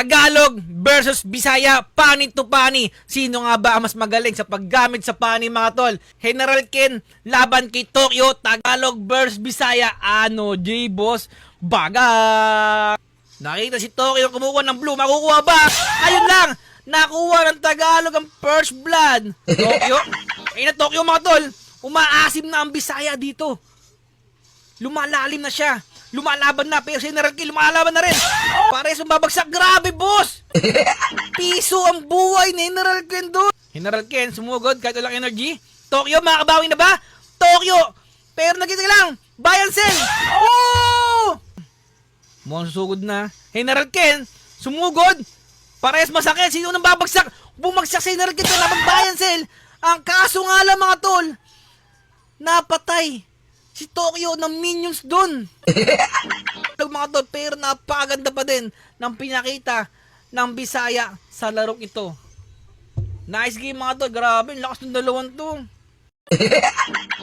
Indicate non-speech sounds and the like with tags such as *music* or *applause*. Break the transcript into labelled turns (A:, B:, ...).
A: Tagalog versus Bisaya, pani to pani. Sino nga ba ang mas magaling sa paggamit sa pani mga tol? General Ken laban kay Tokyo, Tagalog versus Bisaya. Ano, J-Boss? Baga! Nakita si Tokyo kumukuha ng blue, makukuha ba? Ayun lang! Nakuha ng Tagalog ang first blood. Tokyo? Ay na Tokyo mga tol, umaasim na ang Bisaya dito. Lumalalim na siya. Lumalaban na, pero si General Ken lumalaban na rin. Pares babagsak. Grabe, boss! *laughs* Piso ang buhay ni General Ken doon. General Ken, sumugod kahit walang energy. Tokyo, makakabawi na ba? Tokyo! Pero nakita ka lang, Bayan Cell! Oh! Mukhang susugod na. General Ken, sumugod. Pares masakit. Sino nang babagsak? Bumagsak si General Ken laban Bayan Cell. Ang kaso nga lang mga tol, napatay si Tokyo ng minions doon. *laughs* mga tol, pero napakaganda pa din ng pinakita ng Bisaya sa larong ito. Nice game mga tol, grabe, lakas ng dalawang to. *laughs*